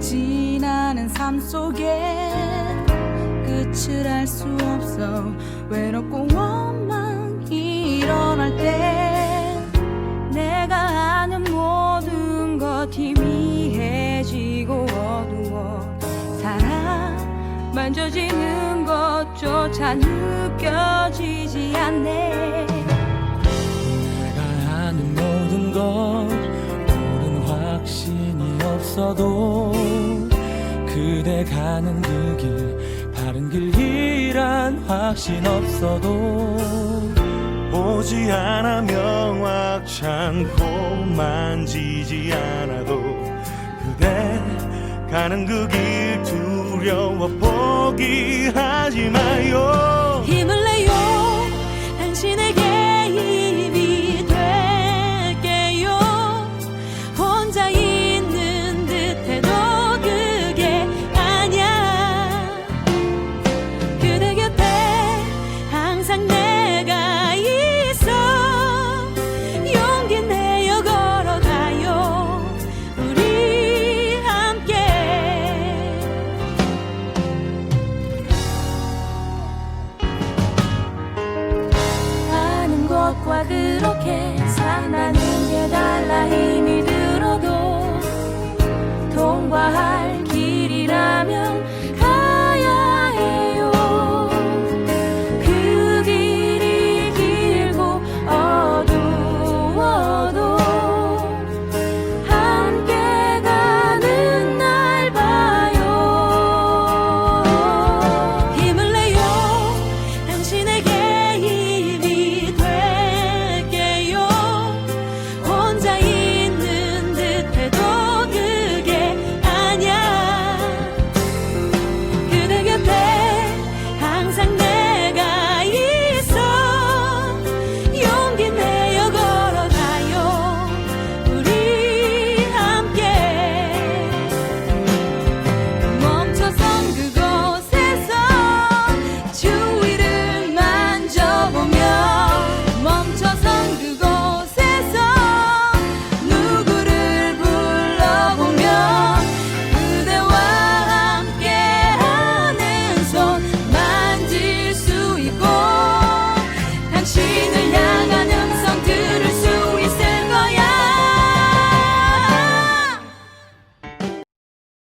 지나는 삶 속에 끝을 알 수 없어. 외롭고 원망이 일어날 때 내가 아는 모든 것 희미해지고 어두워. 사랑 만져지는 것조차 느껴지지 않네. 내가 아는 모든 것 없어도 그대 가는 그 길 바른 길이란 확신 없어도 보지 않아 명확치 않고 만 지지 않아도 그대 가는 그 길 두려워 포기하지 마 과 그렇게 사나는 게 달라 힘이 들